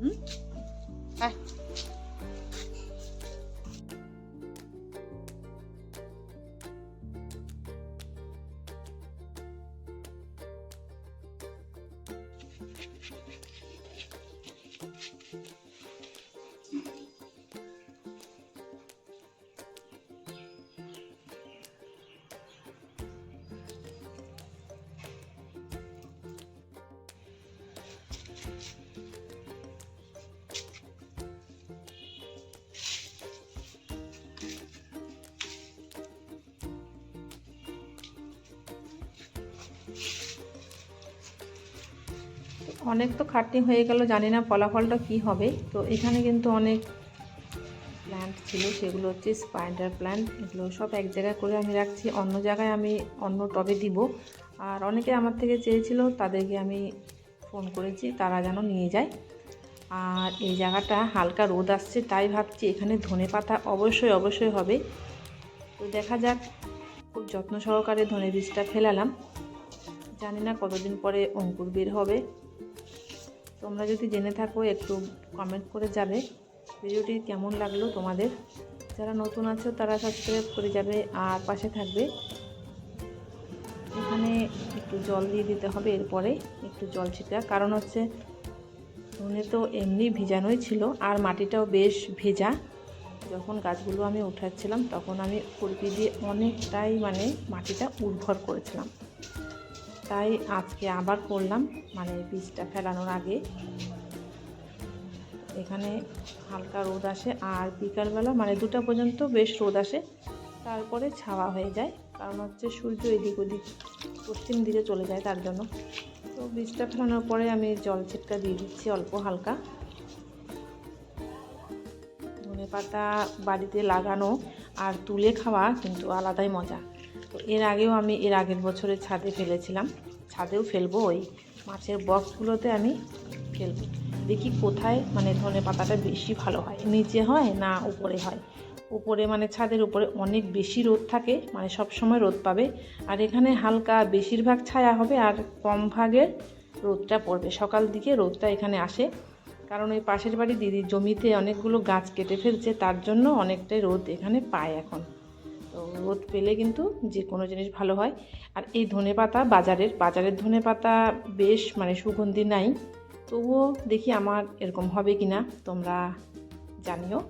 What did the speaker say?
哎。来 অনেক তো খাটনি হয়ে গেল, জানি না ফলাফলটা কি হবে। তো এখানে কিন্তু অনেক প্ল্যান্ট ছিল, সেগুলো হচ্ছে স্পাইডার প্ল্যান্ট এগুলো সব এক জায়গায় করে আমি রাখছি, অন্য জায়গায় আমি অন্য টবে দিব। আর অনেকে আমার থেকে চেয়েছিল, তাদেরকে আমি ফোন করেছি, তারা যেন নিয়ে যায়। আর এই জায়গাটা হালকা রোদ আসছে, তাই ভাবছি এখানে ধনে পাতা অবশ্যই অবশ্যই হবে। তো দেখা যাক, খুব যত্ন সহকারে ধনে বীজটা ফেলালাম। জানি না কতদিন পরে অঙ্কুর বের হবে। তোমরা যদি জেনে থাকো, একটু কমেন্ট করে যাবে। ভিডিওটি কেমন লাগল তোমাদের? যারা নতুন আছো, তারা সাবস্ক্রাইব করে যাবে আর পাশে থাকবে। এখানে একটু জল দিয়ে দিতে হবে, এরপরে একটু জল ছিটা। কারণ হচ্ছে ধনে তো এমনি ভিজানোই ছিল, আর মাটিটাও বেশ ভেজা। যখন গাছগুলো আমি উঠাচ্ছিলাম, তখন আমি খুরপি দিয়ে অনেকটাই মানে মাটিটা উর্বর করেছিলাম। তাই আজকে আবার করলাম মানে বীজটা ফেলানোর আগে। এখানে হালকা রোদ আসে, আর বিকালবেলা মানে দুটা পর্যন্ত বেশ রোদ আসে, তারপরে ছাওয়া হয়ে যায়। কারণ হচ্ছে সূর্য এদিক ওদিক পশ্চিম দিকে চলে যায় তার জন্য। তো বীজটা ফেলানোর পরে আমি জল ছিটকা দিয়ে দিচ্ছি অল্প হালকা। ধনে পাতা বাড়িতে লাগানো আর তুলে খাওয়া কিন্তু আলাদাই মজা। তো এর আগেও আমি এর আগের বছরে ছাদে ফেলেছিলাম। ছাদেও ফেলব, ওই মাছের বক্সগুলোতে আমি ফেলব। দেখি কোথায় মানে ধনে পাতাটা বেশি ভালো হয়। নিচে হয় না উপরে হয়? উপরে মানে ছাদের উপরে অনেক বেশি রোদ থাকে মানে সব সময় রোদ পাবে। আর এখানে হালকা বেশিরভাগ ছায়া হবে আর কম ভাগের রোদটা পড়বে। সকাল দিকে রোদটা এখানে আসে। কারণ ওই পাশের বাড়ি দিদির জমিতে অনেকগুলো গাছ কেটে ফেলছে, তার জন্য অনেকটাই রোদ এখানে পায় এখন। তো রোদ পেলে কিন্তু যে কোনো জিনিস ভালো হয়। আর এই ধনে পাতা বাজারের বাজারের ধনে পাতা বেশ মানে সুগন্ধি নাই। তবুও দেখি আমার এরকম হবে কি না তোমরা জানিও।